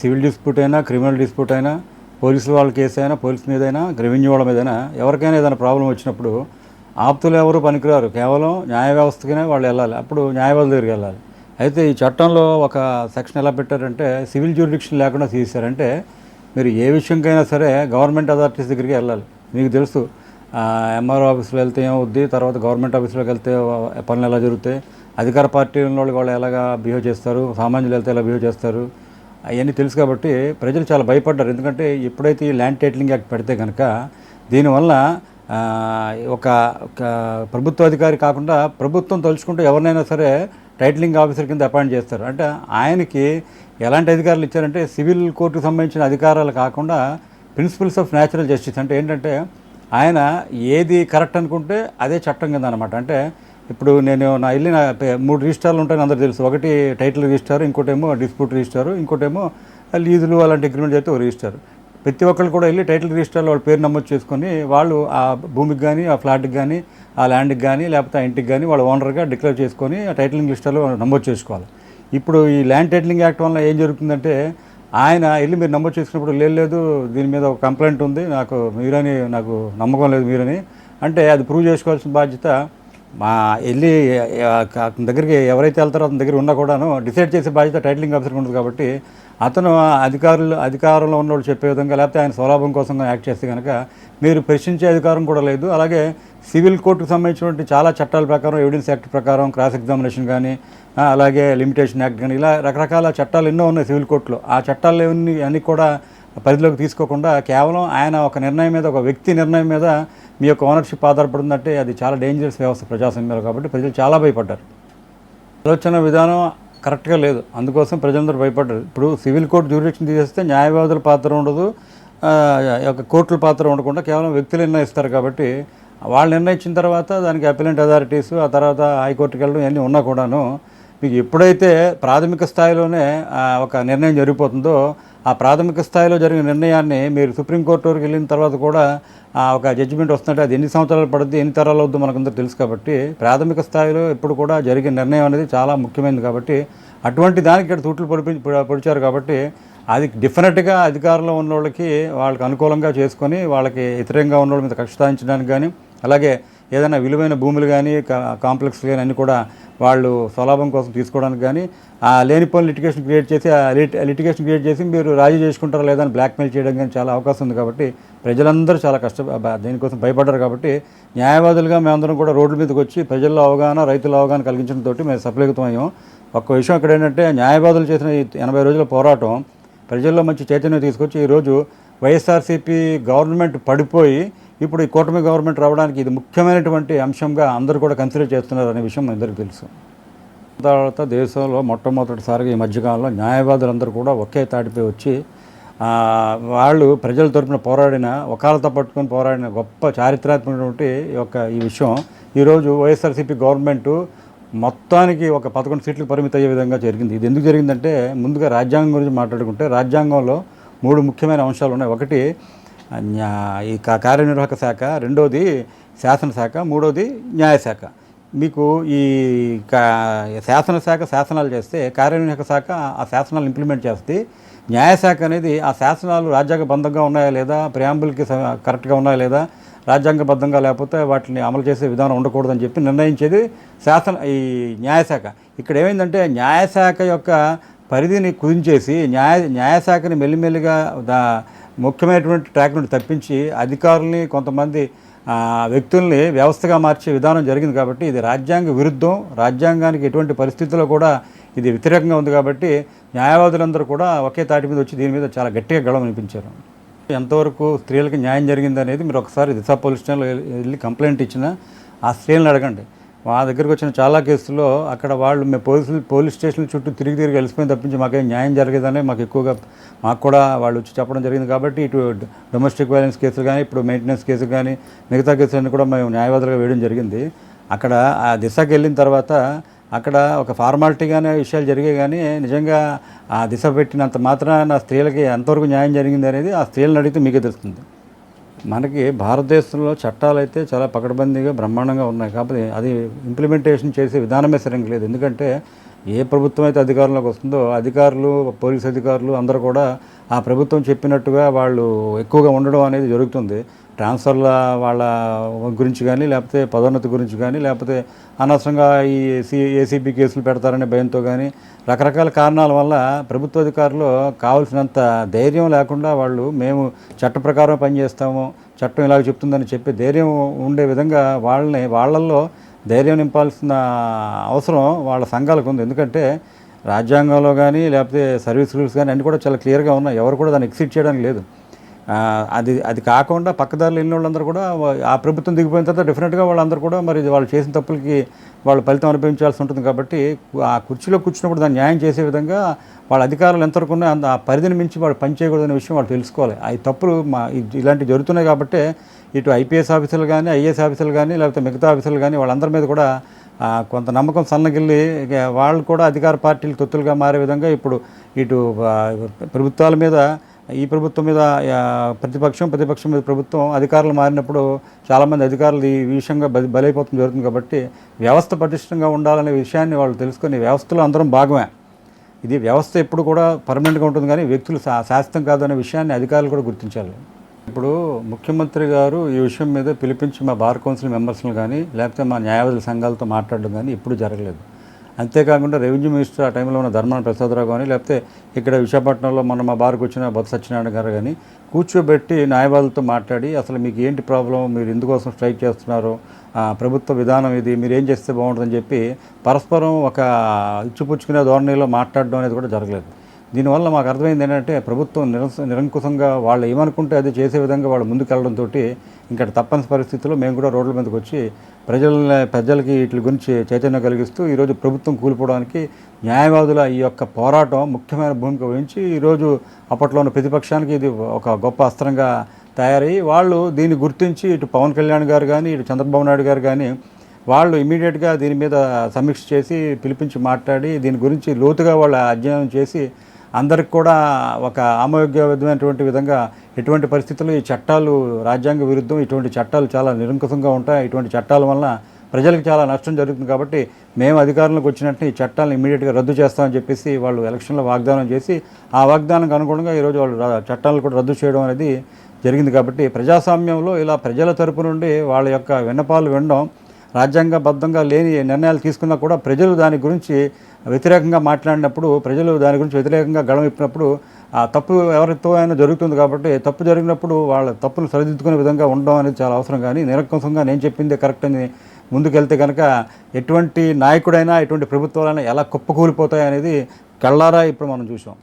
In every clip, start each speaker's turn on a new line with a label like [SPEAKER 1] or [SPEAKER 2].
[SPEAKER 1] Civil dispute అయినా criminal dispute అయినా పోలీసుల వాళ్ళ కేసు అయినా పోలీస్ మీద అయినా రెవెన్యూ వాళ్ళ మీదైనా ఎవరికైనా ఏదైనా ప్రాబ్లం వచ్చినప్పుడు ఆప్తులు ఎవరు పనికిరారు. కేవలం న్యాయ వ్యవస్థకినే వాళ్ళు వెళ్ళాలి. అప్పుడు న్యాయవాదుల దగ్గరికి వెళ్ళాలి. అయితే ఈ చట్టంలో ఒక సెక్షన్ ఎలా పెట్టారంటే సివిల్ జ్యూరిడిక్షన్ లేకుండా తీశారంటే మీరు ఏ విషయంకైనా సరే గవర్నమెంట్ అథారిటీస్ దగ్గరికి వెళ్ళాలి. మీకు తెలుసు ఎంఆర్ఓ ఆఫీస్లో వెళ్తే ఏమవుద్ది? తర్వాత గవర్నమెంట్ ఆఫీస్లోకి వెళ్తే పనులు ఎలా జరుగుతాయి? అధికార పార్టీ వాళ్ళు వాళ్ళు ఎలాగా బిహేవ్ చేస్తారు? సామాన్యులు వెళ్తే ఎలా బిహేవ్ చేస్తారు? అవన్నీ తెలుసు కాబట్టి ప్రజలు చాలా భయపడ్డారు. ఎందుకంటే ఎప్పుడైతే ఈ ల్యాండ్ టైటిలింగ్ యాక్ట్ పెడితే కనుక దీనివల్ల ఒక ఒక ప్రభుత్వ అధికారి కాకుండా ప్రభుత్వం తలుచుకుంటే ఎవరినైనా సరే టైటిలింగ్ ఆఫీసర్ కింద అపాయింట్ చేస్తారు. అంటే ఆయనకి ఎలాంటి అధికారులు ఇచ్చారంటే సివిల్ కోర్టుకు సంబంధించిన అధికారాలు కాకుండా ప్రిన్సిపల్స్ ఆఫ్ న్యాచురల్ జస్టిస్. అంటే ఏంటంటే ఆయన ఏది కరెక్ట్ అనుకుంటే అదే చట్టం కింద అనమాట అంటే ఇప్పుడు నేను నా ఇల్లు నా పే- మూడు రిజిస్టార్లు ఉంటాయని అందరూ తెలుసు. ఒకటి టైటిల్ రిజిస్టార్ ఇంకోటేమో డిస్ప్యూట్ రిజిస్టార్ ఇంకోటేమో లీజులు అలాంటి అగ్రిమెంట్ చేస్తే ఒక రిజిస్టార్. ప్రతి ఒక్కళ్ళు కూడా వెళ్ళి టైటిల్ రిజిస్టర్లో వాళ్ళ పేరు నమోదు చేసుకొని వాళ్ళు ఆ భూమికి కానీ ఆ ఫ్లాట్కి కానీ ఆ ల్యాండ్కి కానీ లేకపోతే ఆ ఇంటికి కానీ వాళ్ళ ఓనర్గా డిక్లేర్ చేసుకొని ఆ టైటిలింగ్ లిస్టులో నమోదు చేసుకోవాలి. ఇప్పుడు ఈ ల్యాండ్ టైటిలింగ్ యాక్ట్ వల్ల ఏం జరుగుతుందంటే ఆయన వెళ్ళి మీరు నమోదు చేసుకున్నప్పుడు లేదు దీని మీద ఒక కంప్లైంట్ ఉంది నాకు మీరని నాకు నమ్మకం లేదు మీరని. అంటే అది ప్రూవ్ చేసుకోవాల్సిన బాధ్యత మా వెళ్ళి అతని దగ్గరికి ఎవరైతే వెళ్తారో అతని దగ్గర ఉన్నా కూడాను డిసైడ్ చేసే బాధ్యత టైటిలింగ్ ఆఫీసర్కి ఉంటుంది కాబట్టి అతను అధికారులు అధికారంలో ఉన్నవాళ్ళు చెప్పే విధంగా లేకపోతే ఆయన స్వలాభం కోసం యాక్ట్ చేస్తే కనుక మీరు ప్రశ్నించే అధికారం కూడా లేదు. అలాగే సివిల్ కోర్టుకు సంబంధించినటువంటి చాలా చట్టాల ప్రకారం ఎవిడెన్స్ యాక్ట్ ప్రకారం క్రాస్ ఎగ్జామినేషన్ కానీ అలాగే లిమిటేషన్ యాక్ట్ కానీ ఇలా రకరకాల చట్టాలు ఎన్నో ఉన్నాయి సివిల్ కోర్టులో. ఆ చట్టాలు అన్నీ అన్ని కూడా పరిధిలోకి తీసుకోకుండా కేవలం ఆయన ఒక నిర్ణయం మీద ఒక వ్యక్తి నిర్ణయం మీద మీ యొక్క ఓనర్షిప్ ఆధారపడిందంటే అది చాలా డేంజరస్ వ్యవస్థ ప్రజాస్వామ్యంలో కాబట్టి ప్రజలు చాలా భయపడ్డారు. ఆలోచన విధానం కరెక్ట్గా లేదు. అందుకోసం ప్రజలందరూ భయపడ్డారు. ఇప్పుడు సివిల్ కోర్టు జ్యూరిడిక్షన్ తీసేస్తే న్యాయవాదుల పాత్ర ఉండదు యొక్క కోర్టుల పాత్ర ఉండకుండా కేవలం వ్యక్తులు నిర్ణయిస్తారు కాబట్టి వాళ్ళు నిర్ణయించిన తర్వాత దానికి అపిలెంట్ అథారిటీస్ ఆ తర్వాత హైకోర్టుకి వెళ్ళడం ఇవన్నీ ఉన్నా కూడాను మీకు ఎప్పుడైతే ప్రాథమిక స్థాయిలోనే ఒక నిర్ణయం జరిగిపోతుందో ఆ ప్రాథమిక స్థాయిలో జరిగిన నిర్ణయాన్ని మీరు సుప్రీంకోర్టు వరకు వెళ్ళిన తర్వాత కూడా ఒక జడ్జిమెంట్ వస్తుంటే అది ఎన్ని సంవత్సరాలు పడుద్ది ఎన్ని తరాలు అవుద్దో మనకందరూ తెలుసు కాబట్టి ప్రాథమిక స్థాయిలో ఎప్పుడు కూడా జరిగే నిర్ణయం అనేది చాలా ముఖ్యమైనది కాబట్టి అటువంటి దానికి ఇక్కడ తూట్లు పొడిపి పొడిచారు కాబట్టి అది డెఫినెట్గా అధికారంలో ఉన్న వాళ్ళకి వాళ్ళకి అనుకూలంగా చేసుకొని వాళ్ళకి వ్యతిరేకంగా ఉన్న వాళ్ళ మీద కక్ష సాధించడానికి కానీ అలాగే ఏదైనా విలువైన భూములు కానీ కాంప్లెక్స్ కానీ అన్నీ కూడా వాళ్ళు స్వలాభం కోసం తీసుకోవడానికి కానీ ఆ లేనిపోయిన లిటిగేషన్ క్రియేట్ చేసి ఆ లిటిగేషన్ క్రియేట్ చేసి మీరు రాజీ చేసుకుంటారా లేదా అని బ్లాక్మెయిల్ చేయడం కానీ చాలా అవకాశం ఉంది కాబట్టి ప్రజలందరూ చాలా కష్ట దేనికోసం దీనికోసం భయపడ్డారు కాబట్టి న్యాయవాదులుగా మేమందరం కూడా రోడ్ల మీదకి వచ్చి ప్రజల్లో అవగాహన రైతుల అవగాహన కలిగించడంతో మేము సఫలీకృతం అయ్యాం. ఒక్క విషయం ఇక్కడ ఏంటంటే న్యాయవాదులు చేసిన ఈ ఎనభై రోజుల పోరాటం ప్రజల్లో మంచి చైతన్యం తీసుకొచ్చి ఈరోజు వైఎస్ఆర్సీపీ గవర్నమెంట్ పడిపోయి ఇప్పుడు ఈ కూటమి గవర్నమెంట్ రావడానికి ఇది ముఖ్యమైనటువంటి అంశంగా అందరూ కూడా కన్సిడర్ చేస్తున్నారు అనే విషయం అందరికీ తెలుసు. తర్వాత దేశంలో మొట్టమొదటిసారిగా ఈ మధ్యకాలంలో న్యాయవాదులందరూ కూడా ఒకే తాటిపై వచ్చి వాళ్ళు ప్రజల తరపున పోరాడిన ఒకాలతో పట్టుకొని పోరాడిన గొప్ప చారిత్రాత్మకమైనటువంటి యొక్క ఈ విషయం. ఈరోజు వైఎస్ఆర్సీపీ గవర్నమెంటు మొత్తానికి ఒక పదకొండు సీట్లు పరిమితి అయ్యే విధంగా జరిగింది. ఇది ఎందుకు జరిగిందంటే ముందుగా రాజ్యాంగం గురించి మాట్లాడుకుంటే రాజ్యాంగంలో మూడు ముఖ్యమైన అంశాలు ఉన్నాయి. ఒకటి ఈ కార్యనిర్వాహక శాఖ రెండోది శాసనశాఖ మూడోది న్యాయశాఖ. మీకు ఈ కా- శాసనశాఖ శాసనాలు చేస్తే కార్యనిర్వాహక శాఖ ఆ శాసనాలు ఇంప్లిమెంట్ చేస్తే న్యాయశాఖ అనేది ఆ శాసనాలు రాజ్యాంగబద్ధంగా ఉన్నాయా లేదా ప్రియాంబుల్కి కరెక్ట్గా ఉన్నాయా లేదా రాజ్యాంగబద్ధంగా లేకపోతే వాటిని అమలు చేసే విధానం ఉండకూడదని చెప్పి నిర్ణయించేది శాసన ఈ న్యాయశాఖ. ఇక్కడ ఏమైందంటే న్యాయశాఖ యొక్క పరిధిని కుదించేసి న్యాయ న్యాయశాఖని మెల్లిమెల్లిగా దా ముఖ్యమైనటువంటి ట్రాక్ నుండి తప్పించి అధికారుల్ని కొంతమంది వ్యక్తుల్ని వ్యవస్థగా మార్చే విధానం జరిగింది కాబట్టి ఇది రాజ్యాంగ విరుద్ధం. రాజ్యాంగానికి ఎటువంటి పరిస్థితుల్లో కూడా ఇది వ్యతిరేకంగా ఉంది కాబట్టి న్యాయవాదులందరూ కూడా ఒకే తాటి మీద వచ్చి దీని మీద చాలా గట్టిగా గళం వినిపించారు. ఎంతవరకు స్త్రీలకు న్యాయం జరిగింది అనేది మీరు ఒకసారి దిశా పోలీస్ స్టేషన్లో వెళ్ళి కంప్లైంట్ ఇచ్చిన ఆ స్త్రీలను అడగండి. మా దగ్గరికి వచ్చిన చాలా కేసుల్లో అక్కడ వాళ్ళు మేము పోలీసులు పోలీస్ స్టేషన్ చుట్టూ తిరిగి తిరిగి వెళ్ళిపోయిన తప్పించి మాకేం న్యాయం జరగదని మాకు ఎక్కువగా మాకు కూడా వాళ్ళు వచ్చి చెప్పడం జరిగింది కాబట్టి ఇటు డొమెస్టిక్ వైలెన్స్ కేసులు కానీ ఇప్పుడు మెయింటెనెన్స్ కేసులు కానీ మిగతా కేసులన్నీ కూడా మేము న్యాయవాదులుగా వేయడం జరిగింది. అక్కడ ఆ దిశకి వెళ్ళిన తర్వాత అక్కడ ఒక ఫార్మాలిటీగానే విషయాలు జరిగాయి కానీ నిజంగా ఆ దిశ పెట్టినంత మాత్రాన స్త్రీలకి ఎంతవరకు న్యాయం జరిగింది అనేది ఆ స్త్రీలను అడిగితే మీకే తెలుస్తుంది. మనకి భారతదేశంలో చట్టాలు అయితే చాలా పకడ్బందీగా బ్రహ్మాండంగా ఉన్నాయి. కాబట్టి అది ఇంప్లిమెంటేషన్ చేసే విధానమే సరిగ్గా లేదు. ఎందుకంటే ఏ ప్రభుత్వం అయితే అధికారంలోకి వస్తుందో అధికారులు పోలీస్ అధికారులు అందరూ కూడా ఆ ప్రభుత్వం చెప్పినట్టుగా వాళ్ళు ఎక్కువగా ఉండడం అనేది జరుగుతుంది. ట్రాన్స్ఫర్ల వాళ్ళ గురించి కానీ లేకపోతే పదోన్నతి గురించి కానీ లేకపోతే అనవసరంగా ఈ సి ఏసీబీ కేసులు పెడతారనే భయంతో కానీ రకరకాల కారణాల వల్ల ప్రభుత్వ అధికారులు కావాల్సినంత ధైర్యం లేకుండా వాళ్ళు మేము చట్ట ప్రకారం పనిచేస్తాము చట్టం ఇలాగ చెప్తుందని చెప్పి ధైర్యం ఉండే విధంగా వాళ్ళని వాళ్ళల్లో ధైర్యం నింపాల్సిన అవసరం వాళ్ళ సంఘాలకు ఉంది. ఎందుకంటే రాజ్యాంగంలో కానీ లేకపోతే సర్వీస్ రూల్స్ కానీ అన్నీ కూడా చాలా క్లియర్గా ఉన్నాయి. ఎవరు కూడా దాన్ని ఎక్సిట్ చేయడానికి లేదు. అది అది కాకుండా పక్కదారులు వెళ్ళిన వాళ్ళందరూ కూడా ఆ ప్రభుత్వం దిగిపోయిన తర్వాత డెఫినెట్గా వాళ్ళందరూ కూడా మరి వాళ్ళు చేసిన తప్పులకి వాళ్ళు ఫలితం అనుభవించాల్సి ఉంటుంది కాబట్టి ఆ కుర్చీలో కూర్చున్నప్పుడు దాన్ని న్యాయం చేసే విధంగా వాళ్ళ అధికారులు ఎంతవరకు ఉన్నాయో అంత ఆ పరిధిని మించి వాళ్ళు పనిచేయకూడదనే విషయం వాళ్ళు తెలుసుకోవాలి. ఆ తప్పులు మా ఇలాంటివి జరుగుతున్నాయి కాబట్టి ఇటు ఐపీఎస్ ఆఫీసర్లు కానీ ఐఏఎస్ ఆఫీసర్లు కానీ లేకపోతే మిగతా ఆఫీసర్లు కానీ వాళ్ళందరి మీద కూడా కొంత నమ్మకం సన్నగిల్లి వాళ్ళు కూడా అధికార పార్టీలు తొత్తులుగా మారే విధంగా ఇప్పుడు ఇటు ప్రభుత్వాల మీద ఈ ప్రభుత్వం మీద ప్రతిపక్షం ప్రతిపక్షం మీద ప్రభుత్వం అధికారులు మారినప్పుడు చాలామంది అధికారులు ఈ విషయంగా బలైపోతుంది జరుగుతుంది కాబట్టి వ్యవస్థ పటిష్టంగా ఉండాలనే విషయాన్ని వాళ్ళు తెలుసుకొని వ్యవస్థలో అందరం భాగమే. ఇది వ్యవస్థ ఎప్పుడు కూడా పర్మనెంట్గా ఉంటుంది కానీ వ్యక్తులు శా- శాశ్వతం కాదు అనే విషయాన్ని అధికారులు కూడా గుర్తించాలి. ఇప్పుడు ముఖ్యమంత్రి గారు ఈ విషయం మీద పిలిపించి మా బార్ కౌన్సిల్ మెంబర్స్ని కానీ లేకపోతే మా న్యాయవాదుల సంఘాలతో మాట్లాడడం కానీ ఎప్పుడు జరగలేదు. అంతేకాకుండా రెవెన్యూ మినిస్టర్ ఆ టైంలో ఉన్న ధర్మాన ప్రసాదరావు కానీ లేకపోతే ఇక్కడ విశాఖపట్నంలో మన మా బార్కు వచ్చిన బొత్స సత్యనారాయణ గారు కానీ కూర్చోబెట్టి న్యాయవాదులతో మాట్లాడి అసలు మీకు ఏంటి ప్రాబ్లం మీరు ఎందుకోసం స్ట్రైక్ చేస్తున్నారు? ప్రభుత్వ విధానం ఇది మీరు ఏం చేస్తే బాగుంటుందని చెప్పి పరస్పరం ఒక ఇచ్చిపుచ్చుకునే ధోరణిలో మాట్లాడడం అనేది కూడా జరగలేదు. దీనివల్ల మాకు అర్థమైంది ఏంటంటే ప్రభుత్వం నిరం నిరంకుశంగా వాళ్ళు ఏమనుకుంటే అది చేసే విధంగా వాళ్ళు ముందుకెళ్ళడంతో ఇంకా తప్పని పరిస్థితుల్లో మేము కూడా రోడ్ల మీదకి వచ్చి ప్రజల ప్రజలకి వీటి గురించి చైతన్యం కలిగిస్తూ ఈరోజు ప్రభుత్వం కూలిపోవడానికి న్యాయవాదుల ఈ యొక్క పోరాటం ముఖ్యమైన భూమిక వహించి ఈరోజు అప్పట్లో ఉన్న ప్రతిపక్షానికి ఇది ఒక గొప్ప అస్త్రంగా తయారయ్యి వాళ్ళు దీన్ని గుర్తించి ఇటు పవన్ కళ్యాణ్ గారు కానీ ఇటు చంద్రబాబు నాయుడు గారు కానీ వాళ్ళు ఇమీడియట్గా దీని మీద సమీక్ష చేసి పిలిపించి మాట్లాడి దీని గురించి లోతుగా వాళ్ళ అధ్యయనం చేసి అందరికి కూడా ఒక ఆమోగ్యమైనటువంటి విధంగా ఎటువంటి పరిస్థితుల్లో ఈ చట్టాలు రాజ్యాంగ విరుద్ధం. ఇటువంటి చట్టాలు చాలా నిరంకుశంగా ఉంటాయి. ఇటువంటి చట్టాల వలన ప్రజలకు చాలా నష్టం జరుగుతుంది కాబట్టి మేము అధికారంలోకి వచ్చినట్టు ఈ చట్టాలను ఇమీడియట్గా రద్దు చేస్తామని చెప్పేసి వాళ్ళు ఎలక్షన్లో వాగ్దానం చేసి ఆ వాగ్దానానికి అనుగుణంగా ఈరోజు వాళ్ళు చట్టాలను కూడా రద్దు చేయడం అనేది జరిగింది కాబట్టి ప్రజాస్వామ్యంలో ఇలా ప్రజల తరపు నుండి వాళ్ళ యొక్క విన్నపాలు వినడం రాజ్యాంగబద్ధంగా లేని నిర్ణయాలు తీసుకున్నా కూడా ప్రజలు దాని గురించి వ్యతిరేకంగా మాట్లాడినప్పుడు ప్రజలు దాని గురించి వ్యతిరేకంగా గళం ఇప్పినప్పుడు ఆ తప్పు ఎవరితో అయినా జరుగుతుంది కాబట్టి తప్పు జరిగినప్పుడు వాళ్ళ తప్పును సరిదిద్దుకునే విధంగా ఉండడం అనేది చాలా అవసరం. కానీ నిరంకుశంగా నేను చెప్పింది కరెక్ట్ అని ముందుకెళ్తే కనుక ఎటువంటి నాయకుడైనా ఎటువంటి ప్రభుత్వాలైనా ఎలా కుప్పకూలిపోతాయి అనేది కళ్ళారా ఇప్పుడు మనం చూసాం.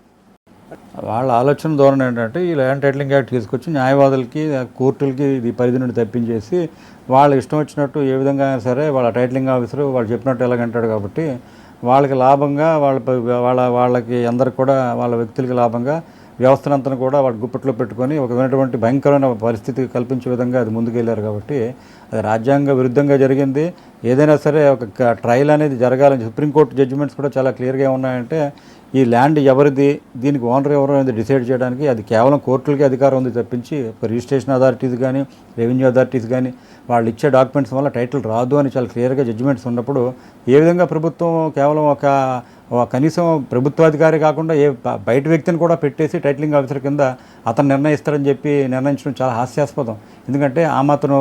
[SPEAKER 1] వాళ్ళ ఆలోచన ధోరణి ఏంటంటే ఈ ల్యాండ్ టైటిలింగ్ యాక్ట్ తీసుకొచ్చి న్యాయవాదులకి కోర్టులకి ఇది పరిధి నుండి తప్పించేసి వాళ్ళ ఇష్టం వచ్చినట్టు ఏ విధంగా అయినా సరే వాళ్ళ టైటిలింగ్ ఆఫీసర్ వాళ్ళు చెప్పినట్టు ఎలాగంటాడు కాబట్టి వాళ్ళకి లాభంగా వాళ్ళ వాళ్ళ వాళ్ళకి అందరికి కూడా వాళ్ళ వ్యక్తులకి లాభంగా వ్యవస్థనంతా కూడా వాటి గుప్పట్లో పెట్టుకొని ఒక విధమైనటువంటి భయంకరమైన పరిస్థితి కల్పించే విధంగా అది ముందుకెళ్ళారు కాబట్టి అది రాజ్యాంగ విరుద్ధంగా జరిగింది. ఏదైనా సరే ఒక ట్రయల్ అనేది జరగాలని సుప్రీంకోర్టు జడ్జిమెంట్స్ కూడా చాలా క్లియర్గా ఉన్నాయంటే ఈ ల్యాండ్ ఎవరిది దీనికి ఓనర్ ఎవరు అనేది డిసైడ్ చేయడానికి అది కేవలం కోర్టులకి అధికారం ఉంది తప్పించి రిజిస్ట్రేషన్ అథారిటీస్ కానీ రెవెన్యూ అథారిటీస్ కానీ వాళ్ళు ఇచ్చే డాక్యుమెంట్స్ వల్ల టైటిల్ రాదు అని చాలా క్లియర్గా జడ్జిమెంట్స్ ఉన్నప్పుడు ఏ విధంగా ప్రభుత్వం కేవలం ఒక కనీసం ప్రభుత్వాధికారి కాకుండా ఏ బయట వ్యక్తిని కూడా పెట్టేసి టైటిలింగ్ ఆఫీసర్ కింద అతను నిర్ణయిస్తారని చెప్పి నిర్ణయించడం చాలా హాస్యాస్పదం. ఎందుకంటే ఆ మాత్రం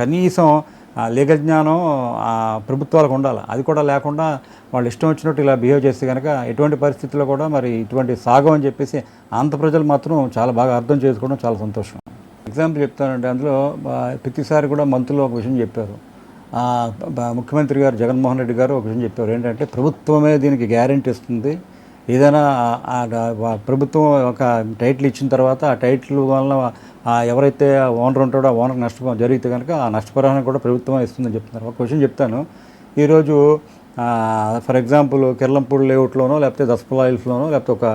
[SPEAKER 1] కనీసం లీగల్ జ్ఞానం ప్రభుత్వాలకు ఉండాలి. అది కూడా లేకుండా వాళ్ళు ఇష్టం వచ్చినట్టు ఇలా బిహేవ్ చేస్తే కనుక ఎటువంటి పరిస్థితుల్లో కూడా మరి ఇటువంటి సాగం అని చెప్పేసి ఆంధ్ర ప్రజలు మాత్రం చాలా బాగా అర్థం చేసుకోవడం చాలా సంతోషం. ఎగ్జాంపుల్ చెప్తానంటే అందులో ప్రతిసారి కూడా మంత్రులు ఒక విషయం చెప్పారు. ముఖ్యమంత్రి గారు జగన్మోహన్ రెడ్డి గారు ఒక విషయం చెప్పారు. ఏంటంటే ప్రభుత్వమే దీనికి గ్యారెంటీ ఇస్తుంది. ఏదైనా ప్రభుత్వం ఒక టైటిల్ ఇచ్చిన తర్వాత ఆ టైటిల్ వలన ఎవరైతే ఓనర్ ఉంటాడో ఆ ఓనర్ నష్టం జరిగితే కనుక ఆ నష్టపరిహారం కూడా ప్రభుత్వం ఇస్తుందని చెప్తున్నారు. ఒక విషయం చెప్తాను. ఈరోజు ఫర్ ఎగ్జాంపుల్ కిర్లంపూడి లేఅవుట్లోనో లేకపోతే దసపలాయిల్స్లోనో లేకపోతే ఒక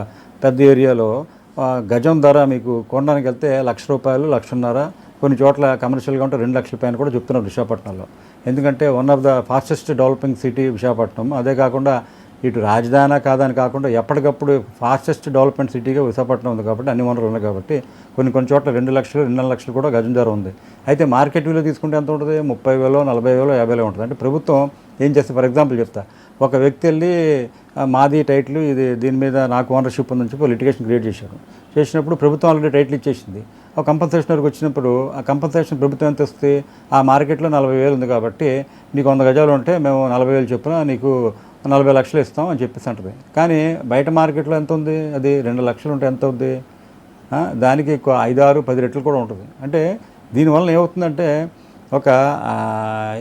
[SPEAKER 1] పెద్ద ఏరియాలో గజం ధర మీకు కొనడానికి వెళ్తే లక్ష రూపాయలు లక్షన్నర కొన్ని చోట్ల కమర్షియల్గా ఉంటే రెండు లక్షల పైన కూడా చెప్తున్నారు విశాఖపట్నంలో. ఎందుకంటే one of the fastest developing city Visakhapatnam. అదే కాకుండా ఇటు రాజధాని కాదని కాకుండా ఎప్పటికప్పుడు ఫాస్టెస్ట్ డెవలప్మెంట్ సిటీగా విశాఖపట్నం ఉంది కాబట్టి అన్ని వనరులు ఉన్నాయి కాబట్టి కొన్ని కొన్ని చోట్ల రెండు లక్షలు రెండున్నర లక్షలు కూడా గజం ధర ఉంది. అయితే మార్కెట్ విలువ తీసుకుంటే ఎంత ఉంటుంది? ముప్పై వేలో నలభై వేలో యాభై వేలో ఉంటుంది. అంటే ప్రభుత్వం ఏం చేస్తే ఫర్ ఎగ్జాంపుల్ చెప్తా. ఒక వ్యక్తి వెళ్ళి మాది టైటిల్ ఇది దీని మీద నాకు ఓనర్షిప్ ఉందని చెప్పి లిటిగేషన్ క్రియేట్ చేశారు. చేసినప్పుడు ప్రభుత్వం ఆల్రెడీ టైటిల్ ఇచ్చేసింది. ఆ కంపన్సేషన్ వరకు వచ్చినప్పుడు ఆ కంపన్సేషన్ ప్రభుత్వం ఎంత వస్తుంది ఆ మార్కెట్లో నలభై వేలు ఉంది కాబట్టి నీకు వంద గజాలు ఉంటే మేము నలభై వేలు చొప్పున నీకు నలభై లక్షలు ఇస్తాం అని చెప్పేసి అంటది. కానీ బయట మార్కెట్లో ఎంత ఉంది? అది రెండు లక్షలు ఉంటే ఎంత ఉంది దానికి ఎక్కువ ఐదు ఆరు పది రెట్లు కూడా ఉంటుంది. అంటే దీనివల్ల ఏమవుతుందంటే ఒక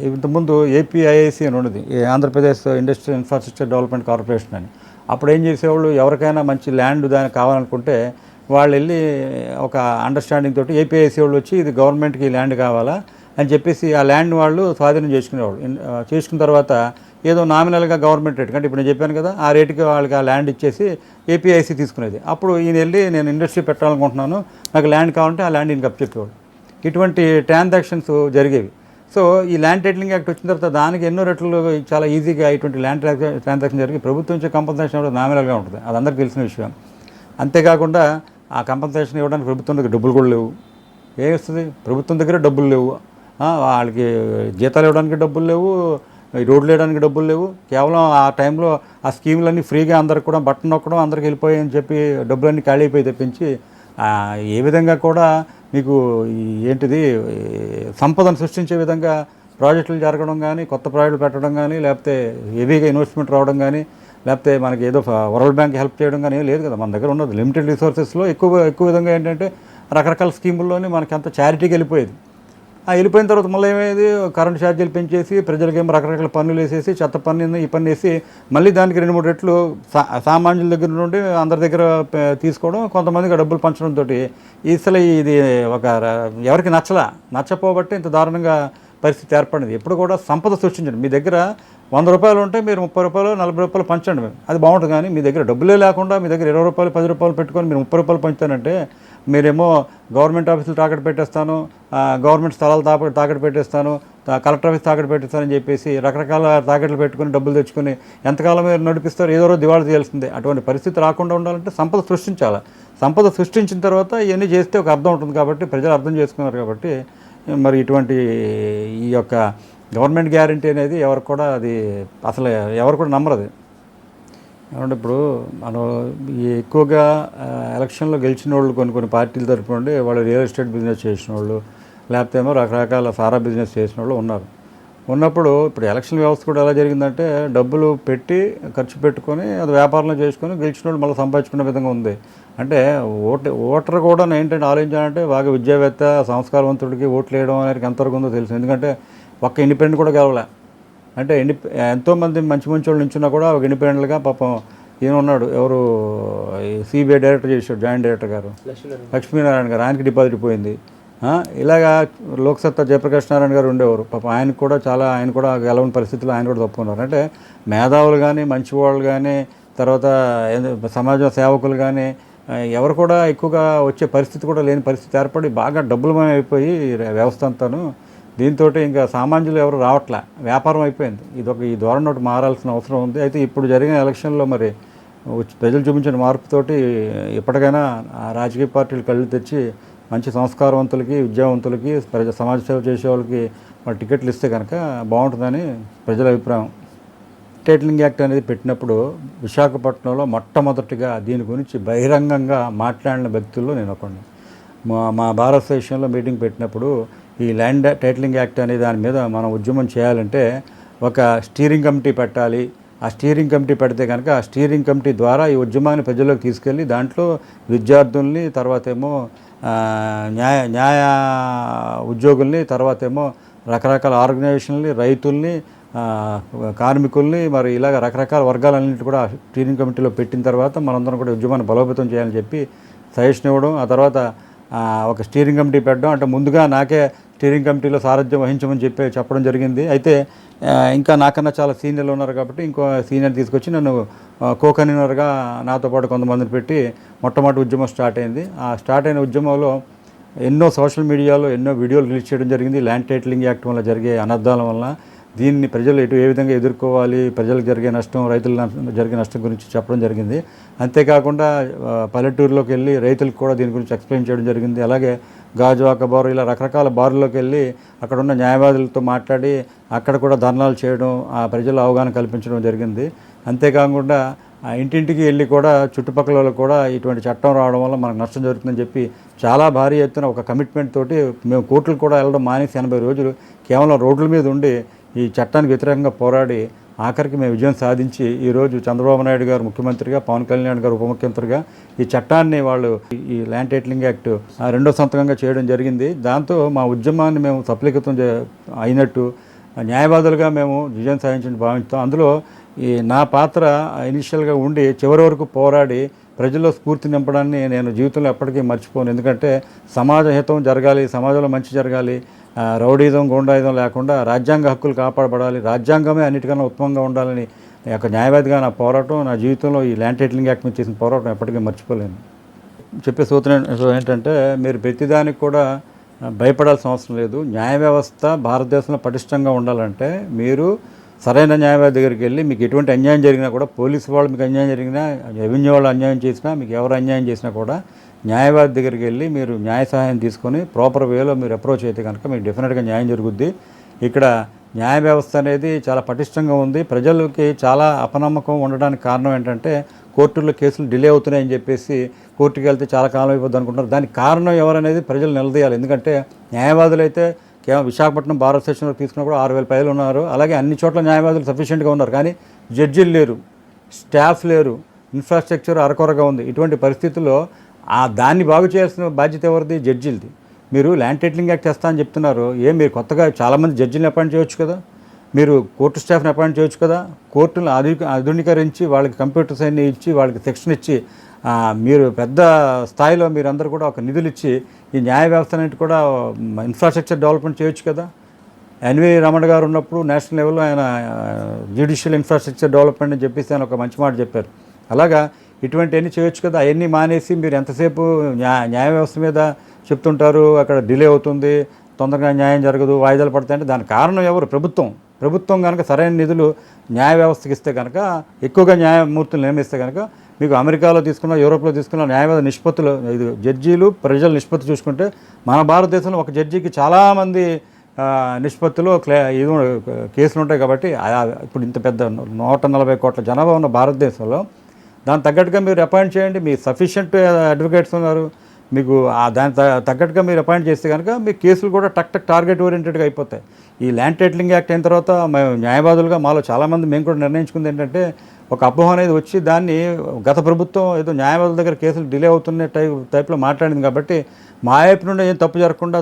[SPEAKER 1] ఇంతకుముందు ఏపీఐఐసి అని ఉండేది ఈ Andhra Pradesh industrial infrastructure development corporation అని. అప్పుడు ఏం చేసేవాళ్ళు ఎవరికైనా మంచి ల్యాండ్ దానికి కావాలనుకుంటే వాళ్ళు వెళ్ళి ఒక అండర్స్టాండింగ్ తోటి ఏపీఐసి వాళ్ళు వచ్చి ఇది గవర్నమెంట్కి ఈ ల్యాండ్ కావాలా అని చెప్పేసి ఆ ల్యాండ్ వాళ్ళు స్వాధీనం చేసుకునేవాళ్ళు. చేసుకున్న తర్వాత ఏదో నామినల్గా గవర్నమెంట్ రేట్ అంటే ఇప్పుడు నేను చెప్పాను కదా ఆ రేటుకి వాళ్ళకి ఆ ల్యాండ్ ఇచ్చేసి ఏపీఐసి తీసుకునేది. అప్పుడు ఈయన వెళ్ళి నేను ఇండస్ట్రీ పెట్టాలనుకుంటున్నాను నాకు ల్యాండ్ కావాలంటే ఆ ల్యాండ్ ఈయనకి చెప్పేవాడు ఇటువంటి ట్రాన్సాక్షన్స్ జరిగేవి. సో ఈ ల్యాండ్ టైటిలింగ్ యాక్ట్ వచ్చిన తర్వాత దానికి ఎన్నో రెట్లు చాలా ఈజీగా ఇటువంటి ల్యాండ్ ట్రాన్సాక్షన్ జరిగి ప్రభుత్వం నుంచి కంపన్సేషన్ కూడా నామినల్గా ఉంటుంది. అది అందరికీ తెలిసిన విషయం. అంతేకాకుండా ఆ కంపన్సేషన్ ఇవ్వడానికి ప్రభుత్వం దగ్గర డబ్బులు కూడా లేవు. ఏం వస్తుంది? ప్రభుత్వం దగ్గర డబ్బులు లేవు. వాళ్ళకి జీతాలు ఇవ్వడానికి డబ్బులు లేవు. రోడ్లు వేయడానికి డబ్బులు లేవు. కేవలం ఆ టైంలో ఆ స్కీములన్నీ ఫ్రీగా అందరికి కూడా బట్టన్ నొక్కడం అందరికి వెళ్ళిపోయాయని చెప్పి డబ్బులన్నీ ఖాళీ అయిపోయి తెప్పించి ఏ విధంగా కూడా మీకు ఏంటిది సంపదను సృష్టించే విధంగా ప్రాజెక్టులు జరగడం కానీ కొత్త ప్రాజెక్టులు పెట్టడం కానీ లేకపోతే హెవీగా ఇన్వెస్ట్మెంట్ రావడం కానీ లేకపోతే మనకి ఏదో వరల్డ్ బ్యాంక్ హెల్ప్ చేయడం కానీ లేదు కదా. మన దగ్గర ఉన్నది లిమిటెడ్ రిసోర్సెస్లో ఎక్కువ ఎక్కువ విధంగా ఏంటంటే రకరకాల స్కీముల్లోనే మనకి అంత చారిటీకి వెళ్ళిపోయేది. వెళ్ళిపోయిన తర్వాత మళ్ళీ ఏమయ్యేది కరెంట్ ఛార్జీలు పెంచేసి ప్రజలకి ఏమో రకరకాల పన్నులు వేసేసి చెత్త పన్ను ఈ పన్ను వేసి మళ్ళీ దానికి రెండు మూడు రెట్లు సా సామాన్యుల దగ్గర నుండి అందరి దగ్గర తీసుకోవడం కొంతమందికి డబ్బులు పంచడంతో అసలు ఇది ఒక ఎవరికి నచ్చలా? నచ్చపోబట్టి ఇంత దారుణంగా పరిస్థితి ఏర్పడింది. ఎప్పుడు కూడా సంపద సృష్టించండి. మీ దగ్గర వంద రూపాయలు ఉంటే మీరు ముప్పై రూపాయలు నలభై రూపాయలు పంచండి. అది బాగుంటుంది కానీ మీ దగ్గర డబ్బులే లేకుండా మీ దగ్గర ఇరవై రూపాయలు పది రూపాయలు పెట్టుకొని మీరు ముప్పై రూపాయలు పంచుతానంటే మీరేమో గవర్నమెంట్ ఆఫీసులు తాకట్టు పెట్టేస్తాను గవర్నమెంట్ స్థలాలు తాప తాకట్టు పెట్టేస్తాను కలెక్టర్ ఆఫీస్ తాకట్టు పెట్టేస్తానని చెప్పేసి రకరకాల తాకట్లు పెట్టుకుని డబ్బులు తెచ్చుకొని ఎంతకాలం మీరు నడిపిస్తారు ఏదో రోజు దివాళీ చేయాల్సిందే అటువంటి పరిస్థితి రాకుండా ఉండాలంటే సంపద సృష్టించాలి. సంపద సృష్టించిన తర్వాత ఇవన్నీ చేస్తే ఒక అర్థం ఉంటుంది కాబట్టి ప్రజలు అర్థం చేసుకున్నారు కాబట్టి మరి ఇటువంటి ఈ యొక్క గవర్నమెంట్ గ్యారంటీ అనేది ఎవరు కూడా అది అసలు ఎవరు కూడా నమ్మరు అది. ఏమంటే ఇప్పుడు మనం ఈ ఎక్కువగా ఎలక్షన్లో గెలిచిన వాళ్ళు కొన్ని కొన్ని పార్టీల తరపు నుండి వాళ్ళు రియల్ ఎస్టేట్ బిజినెస్ చేసిన వాళ్ళు లేకపోతే ఏమో రకరకాల సారా బిజినెస్ చేసిన వాళ్ళు ఉన్నారు. ఉన్నప్పుడు ఇప్పుడు ఎలక్షన్ వ్యవస్థ కూడా ఎలా జరిగిందంటే డబ్బులు పెట్టి ఖర్చు పెట్టుకొని అది వ్యాపారంలో చేసుకొని గెలిచిన వాళ్ళు మళ్ళీ సంపాదించుకునే విధంగా ఉంది. అంటే ఓటు ఓటర్ కూడా ఏంటంటే ఆలోచించాలంటే బాగా విద్యావేత్త సంస్కారవంతుడికి ఓట్లు వేయడం అనేది ఎంతవరకు ఉందో తెలుసు. ఎందుకంటే ఒక్క ఇండిపెండెంట్ కూడా గెలవలే. అంటే ఇండి ఎంతోమంది మంచి మంచి వాళ్ళు నుంచున్నా కూడా ఒక ఇండిపెండెంట్గా పాపం ఈయన ఉన్నాడు ఎవరు సిబిఐ డైరెక్టర్ చేశాడు జాయింట్ డైరెక్టర్ గారు. లక్ష్మీనారాయణ. గారు ఆయనకి డిపాజిట్ పోయింది. ఇలాగా లోక్సత్తా జయప్రకాష్ నారాయణ గారు ఉండేవారు. పాపం ఆయనకు కూడా చాలా ఆయన కూడా గెలవని పరిస్థితుల్లో ఆయన కూడా తప్పుకున్నారు అంటే మేధావులు కానీ మంచి వాళ్ళు కానీ తర్వాత సమాజ సేవకులు కానీ ఎవరు కూడా ఎక్కువగా వచ్చే పరిస్థితి కూడా లేని పరిస్థితి ఏర్పడి బాగా డబ్బులమయం అయిపోయి వ్యవస్థ అంతాను దీంతో ఇంకా సామాన్యులు ఎవరు రావట్లే? వ్యాపారం అయిపోయింది. ఇది ఒక ఈ ధోరణి ఒకటి మారాల్సిన అవసరం ఉంది. అయితే ఇప్పుడు జరిగిన ఎలక్షన్లో మరి వచ్చి- ప్రజలు చూపించిన మార్పుతోటి ఎప్పటికైనా రాజకీయ పార్టీలు కళ్ళు తెచ్చి మంచి సంస్కారవంతులకి విద్యావంతులకి ప్రజ సమాజ సేవ చేసే వాళ్ళకి మరి టికెట్లు ఇస్తే కనుక బాగుంటుందని ప్రజల అభిప్రాయం. టైటిలింగ్ యాక్ట్ అనేది పెట్టినప్పుడు విశాఖపట్నంలో మొట్టమొదటిగా దీని గురించి బహిరంగంగా మాట్లాడిన వ్యక్తుల్లో నేను ఒకడిని. మా మా భారతదేశంలో మీటింగ్ పెట్టినప్పుడు ఈ ల్యాండ్ టైటిలింగ్ యాక్ట్ అనే దాని మీద మనం ఉద్యమం చేయాలంటే ఒక స్టీరింగ్ కమిటీ పెట్టాలి. ఆ స్టీరింగ్ కమిటీ పెడితే కనుక ఆ స్టీరింగ్ కమిటీ ద్వారా ఈ ఉద్యమాన్ని ప్రజల్లోకి తీసుకెళ్ళి దాంట్లో విద్యార్థుల్ని తర్వాత ఏమో న్యాయ న్యాయ ఉద్యోగుల్ని తర్వాత ఏమో రకరకాల ఆర్గనైజేషన్ని రైతుల్ని కార్మికుల్ని మరి ఇలాగ రకరకాల వర్గాలన్నింటి కూడా స్టీరింగ్ కమిటీలో పెట్టిన తర్వాత మనందరం కూడా ఉద్యమాన్ని బలోపేతం చేయాలని చెప్పి సజెషన్ ఇవ్వడం ఆ తర్వాత ఒక స్టీరింగ్ కమిటీ పెట్టడం అంటే ముందుగా నాకే స్టీరింగ్ కమిటీలో సారథ్యం వహించమని చెప్పి చెప్పడం జరిగింది. అయితే ఇంకా నాకన్నా చాలా సీనియర్లు ఉన్నారు కాబట్టి ఇంకో సీనియర్ తీసుకొచ్చి నన్ను ఆ, కో కన్వీనర్గా నాతో పాటు కొంతమందిని పెట్టి మొట్టమొదటి ఉద్యమం స్టార్ట్ అయింది. ఆ స్టార్ట్ అయిన ఉద్యమంలో ఎన్నో సోషల్ మీడియాలో ఎన్నో వీడియోలు రిలీజ్ చేయడం జరిగింది. ల్యాండ్ టైటిలింగ్ యాక్ట్ వల్ల జరిగే అనర్థాల వల్ల దీన్ని ప్రజలు ఎటు ఏ విధంగా ఎదుర్కోవాలి ప్రజలకు జరిగే నష్టం రైతుల నష్టం- జరిగే నష్టం గురించి చెప్పడం జరిగింది. అంతేకాకుండా పల్లెటూరులోకి వెళ్ళి రైతులకు కూడా దీని గురించి ఎక్స్ప్లెయిన్ చేయడం జరిగింది. అలాగే గాజువాక బారు ఇలా రకరకాల బారుల్లోకి వెళ్ళి అక్కడ ఉన్న న్యాయవాదులతో మాట్లాడి అక్కడ కూడా ధర్నాలు చేయడం ఆ ప్రజల అవగాహన కల్పించడం జరిగింది. అంతేకాకుండా ఆ ఇంటింటికి వెళ్ళి కూడా చుట్టుపక్కల కూడా ఇటువంటి చట్టం రావడం వల్ల మనకు నష్టం జరుగుతుందని చెప్పి చాలా భారీ ఎత్తున ఒక కమిట్మెంట్ తోటి మేము కోర్టులు కూడా వెళ్ళడం మానేసి ఎనభై రోజులు కేవలం రోడ్ల మీద ఉండి ఈ చట్టానికి వ్యతిరేకంగా పోరాడి ఆఖరికి మేము విజయం సాధించి ఈరోజు చంద్రబాబు నాయుడు గారు ముఖ్యమంత్రిగా పవన్ కళ్యాణ్ గారు ఉప ముఖ్యమంత్రిగా ఈ చట్టాన్ని వాళ్ళు ఈ ల్యాండ్ టైటిలింగ్ యాక్ట్ ఆ రెండో సంతకంగా చేయడం జరిగింది. దాంతో మా ఉద్యమాన్ని మేము సఫలీకృతం అయినట్టు న్యాయవాదులుగా మేము విజయం సాధించడం భావిస్తాం. అందులో ఈ నా పాత్ర ఇనిషియల్గా ఉండి చివరి వరకు పోరాడి ప్రజల్లో స్ఫూర్తి నింపడాన్ని నేను జీవితంలో ఎప్పటికీ మర్చిపోను. ఎందుకంటే సమాజ హితం జరగాలి సమాజంలో మంచి జరగాలి ఆ, గూండాయుధం గుండాయుధం లేకుండా రాజ్యాంగ హక్కులు కాపాడబడాలి. రాజ్యాంగమే అన్నిటికన్నా ఉత్తమంగా ఉండాలని యొక్క న్యాయవాదిగా నా పోరాటం నా జీవితంలో ఈ ల్యాండ్ టైటిలింగ్ యాక్ట్ మీద చేసిన పోరాటం ఎప్పటికీ మర్చిపోలేను. చెప్పే సూత్రం ఏంటంటే మీరు ప్రతిదానికి కూడా భయపడాల్సిన అవసరం లేదు. న్యాయ వ్యవస్థ భారతదేశంలో పటిష్టంగా ఉండాలంటే మీరు సరైన న్యాయవాది దగ్గరికి వెళ్ళి మీకు ఎటువంటి అన్యాయం జరిగినా కూడా పోలీసు వాళ్ళు మీకు అన్యాయం జరిగినా రెవెన్యూ వాళ్ళు అన్యాయం చేసినా మీకు ఎవరు అన్యాయం చేసినా కూడా న్యాయవాది దగ్గరికి వెళ్ళి మీరు న్యాయ సహాయం తీసుకొని ప్రాపర్ వేలో మీరు అప్రోచ్ అయితే కనుక మీకు డెఫినెట్గా న్యాయం జరుగుద్ది. ఇక్కడ న్యాయ వ్యవస్థ అనేది చాలా పటిష్టంగా ఉంది. ప్రజలకి చాలా అపనమ్మకం ఉండడానికి కారణం ఏంటంటే కోర్టుల్లో కేసులు డిలే అవుతున్నాయని చెప్పేసి కోర్టుకి వెళ్తే చాలా కాలం అయిపోద్ది అనుకుంటారు దానికి కారణం ఎవరనేది ప్రజలు నిలదీయాలి. ఎందుకంటే న్యాయవాదులు అయితే కేవలం విశాఖపట్నం భారత స్టేషన్లో తీసుకున్న కూడా ఆరు వేల పైలు ఉన్నారు. అలాగే అన్ని చోట్ల న్యాయవాదులు సఫిషియెంట్గా ఉన్నారు. కానీ జడ్జీలు లేరు స్టాఫ్ లేరు ఇన్ఫ్రాస్ట్రక్చర్ అరకొరగా ఉంది. ఇటువంటి పరిస్థితుల్లో ఆ దాన్ని బాగు చేయాల్సిన బాధ్యత ఎవరిది? జడ్జీలది. మీరు ల్యాండ్ టైటిలింగ్ యాక్ట్ చేస్తా అని చెప్తున్నారు. ఏం మీరు కొత్తగా చాలామంది జడ్జిని అపాయింట్ చేయొచ్చు కదా? మీరు కోర్టు స్టాఫ్ని అపాయింట్ చేయొచ్చు కదా? కోర్టును ఆధు ఆధునీకరించి వాళ్ళకి కంప్యూటర్స్ అన్ని ఇచ్చి వాళ్ళకి శిక్షణ ఇచ్చి మీరు పెద్ద స్థాయిలో మీరందరూ కూడా ఒక నిధులు ఇచ్చి ఈ న్యాయ వ్యవస్థ అనేది కూడా ఇన్ఫ్రాస్ట్రక్చర్ డెవలప్మెంట్ చేయొచ్చు కదా? ఎన్వి రమణ గారు ఉన్నప్పుడు నేషనల్ లెవెల్లో ఆయన జ్యుడిషియల్ ఇన్ఫ్రాస్ట్రక్చర్ డెవలప్మెంట్ అని చెప్పేసి ఆయన ఒక మంచి మాట చెప్పారు. అలాగా ఇటువంటివన్నీ చేయొచ్చు కదా. అవన్నీ మానేసి మీరు ఎంతసేపు న్యాయ న్యాయ వ్యవస్థ మీద చెప్తుంటారు అక్కడ డిలే అవుతుంది తొందరగా న్యాయం జరగదు వాయిదాలు పడతాయంటే దాని కారణం ఎవరు? ప్రభుత్వం. ప్రభుత్వం కనుక సరైన నిధులు న్యాయ వ్యవస్థకి ఇస్తే కనుక ఎక్కువగా న్యాయమూర్తులు నియమిస్తే కనుక మీకు అమెరికాలో తీసుకున్న యూరోప్లో తీసుకున్న న్యాయవాద నిష్పత్తులు ఇది జడ్జీలు ప్రజల నిష్పత్తి చూసుకుంటే మన భారతదేశంలో ఒక జడ్జికి చాలామంది ఆ, నిష్పత్తిలో క్లే ఇది కేసులు ఉంటాయి కాబట్టి ఇప్పుడు ఇంత పెద్ద నూట నలభై కోట్ల జనాభా ఉన్న భారతదేశంలో దాని తగ్గట్టుగా మీరు అపాయింట్ చేయండి. మీ సఫిషియెంట్ అడ్వకేట్స్ ఉన్నారు. మీకు దాని తగ్గట్టుగా మీరు అపాయింట్ చేస్తే కనుక మీ కేసులు కూడా టక్ టక్ టార్గెట్ ఓరియంటెడ్గా అయిపోతాయి. ఈ ల్యాండ్ టైటిలింగ్ యాక్ట్ అయిన తర్వాత మేము న్యాయవాదులుగా మాలో చాలామంది మేము కూడా నిర్ణయించుకుంది ఏంటంటే ఒక అపోహ అనేది వచ్చి దాన్ని గత ప్రభుత్వం ఏదో న్యాయవాదుల దగ్గర కేసులు డిలే అవుతున్న టైప్ టైప్లో మాట్లాడింది కాబట్టి మా వైపు నుండి ఏం తప్పు జరగకుండా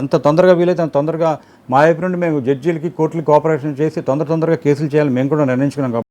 [SPEAKER 1] ఎంత తొందరగా వీలైతే అంత తొందరగా మా వైపు నుండి మేము జడ్జీలకి కోర్టులకి కోఆపరేషన్ చేసి తొందర తొందరగా కేసులు చేయాలని మేము కూడా నిర్ణయించుకున్నాం కాబట్టి